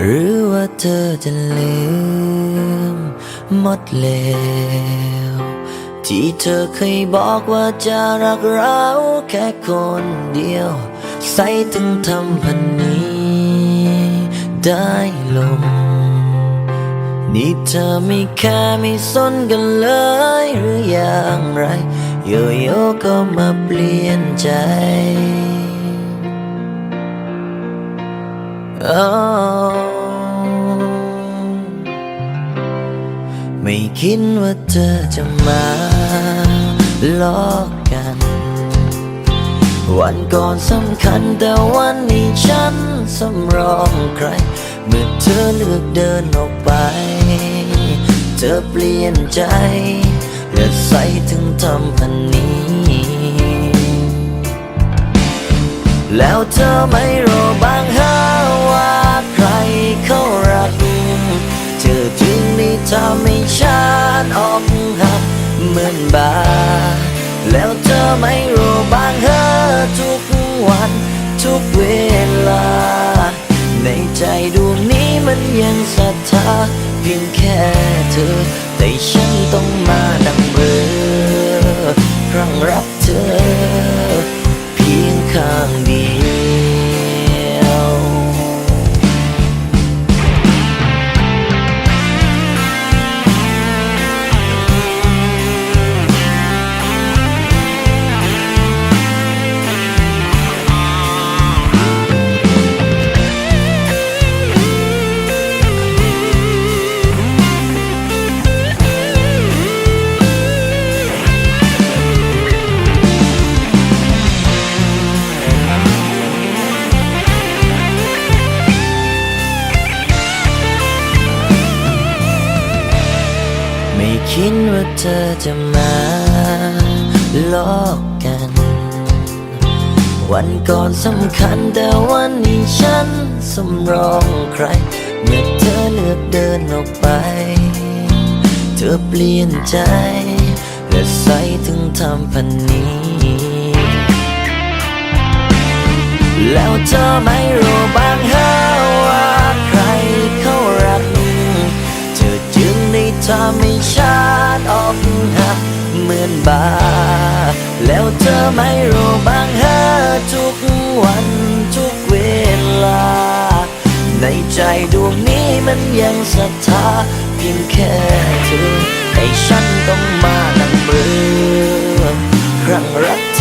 หรือว่าเธอจะลืมหมดแล้วที่เธอเคยบอกว่าจะรักเราแค่คนเดียว ใส่ถึงทำพันนี้ได้ลง นี่เธอไม่แค่ไม่สนกันเลยหรืออย่างไร โยโย่ก็มาเปลี่ยนใจ ไม่คิดว่าเธอจะมาลอกกัน วันก่อนสำคัญแต่วันนี้ฉันสำรองใคร เมื่อเธอเลือกเดินออกไป เธอเปลี่ยนใจและใส่ถึงทำพันนี้ แล้วเธอไม่รู้บางฮะ ไม่รู้บางเธอทุกวันทุกเวลา ในใจดวงนี้มันยังศรัทธาเพียงแค่เธอ แต่ฉันต้องมาดังเบลอ ไม่คิดว่าเธอจะมาลอกกัน วันก่อนสำคัญแต่วันนี้ฉันสำรองใคร เมื่อเธอเลือกเดินออกไป เธอเปลี่ยนใจ และใส่ถึงทำพันนี้ แล้วเธอไม่รู้บาง ได้ทำให้ฉันอกหักเหมือนบา แล้วเธอไม่รู้บางฮะทุกวันทุกเวลา ในใจดวงนี้มันยังศรัทธาเพียงแค่เธอให้ฉันต้องมานั่งเบื่อครั้งรัก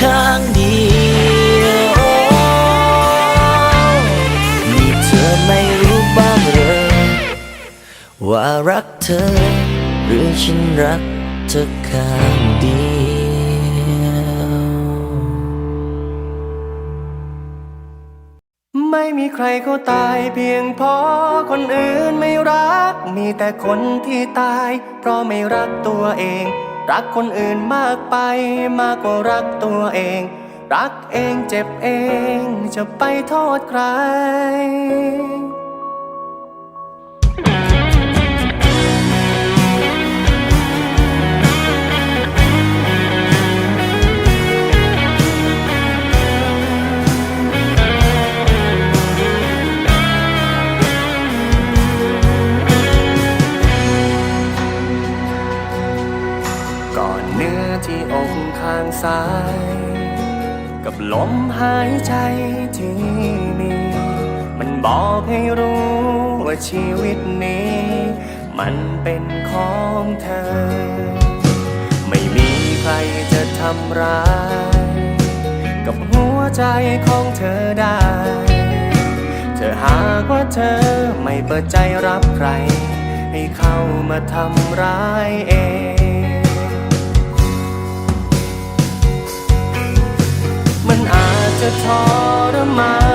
ข้างเดียวนี่เธอไม่รู้บ้างเหรอว่ารักเธอ หรือฉันรักเธอข้างเดียวไม่มีใครเขาตายเพียงเพราะคนอื่นไม่รัก มีแต่คนที่ตาย เพราะไม่รักตัวเอง รักคนอื่นมากไปมากกว่ารักตัวเอง รักเองเจ็บเองจะไปโทษใคร ที่มีมันบอกให้รู้ว่าชีวิตนี้ มันเป็นของเธอ ไม่มีใครจะทำร้าย กับหัวใจของเธอได้ เธอหากว่าเธอไม่เปิดใจรับใคร ให้เข้ามาทำร้ายเอง จะทรมาน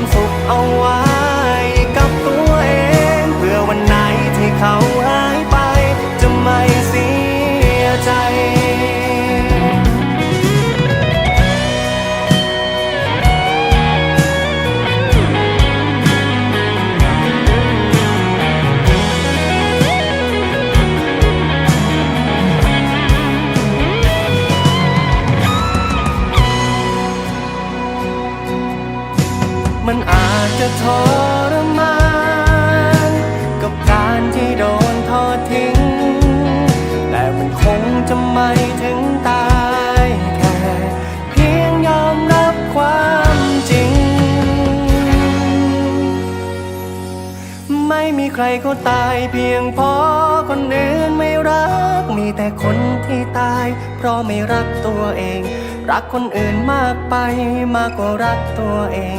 ความสุขเอาไว้ ไม่ถึงตายแค่เพียงยอมรับความจริง ไม่มีใครเขาตายเพียงเพราะคนอื่นไม่รัก มีแต่คนที่ตาย เพราะไม่รักตัวเอง รักคนอื่นมากไปมากกว่ารักตัวเอง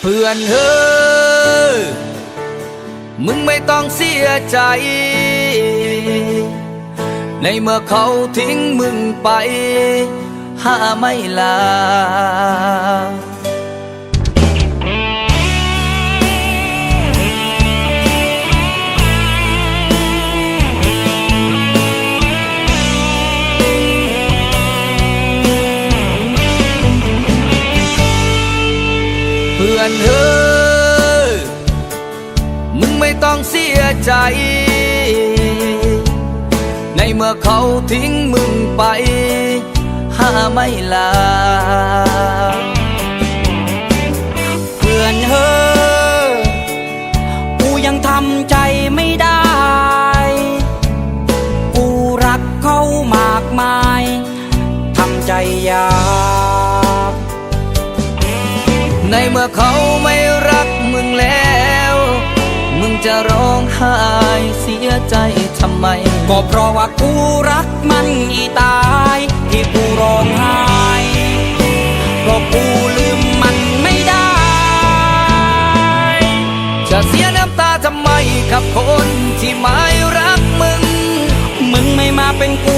เพื่อนเฮ้อมึงไม่ต้องเสียใจ ในเมื่อเขาทิ้งมึงไป หาไม่ลา อนเธอ มึงไม่ต้องเสียใจ ในเมื่อเขาทิ้งมึงไป หาไม่ลา จะร้องไห้เสียใจทำไม ก็เพราะว่ากูรักมันอีตาย ที่กูร้องไห้เพราะกูลืมมันไม่ได้ จะเสียน้ำตาทำไมกับคนที่ไม่รักมึง มึงไม่มาเป็นกู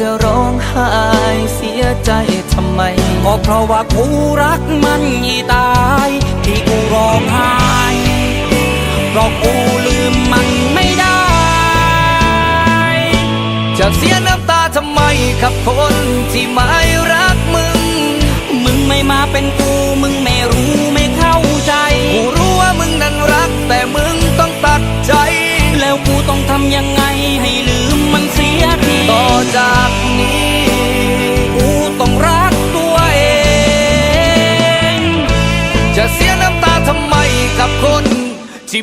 จะร้องไห้เสียใจทำไมก็เพราะว่ากูรักมันยี่ตาย ที่กูร้องไห้เพราะกูลืมมันไม่ได้ จะเสียน้ำตาทำไมกับคนที่ไม่รักมึง มึงไม่มาเป็นกูมึงไม่รู้ไม่เข้าใจ กูรู้ว่ามึงนั้นรักแต่มึงต้องตัดใจ แล้วกูต้องทำยังไงให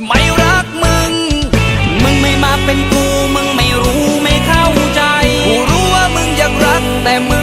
ไม่รักมึง มึงไม่มาเป็นกู มึงไม่รู้ไม่เข้าใจกูรู้ว่ามึงอยากรักแต่มึง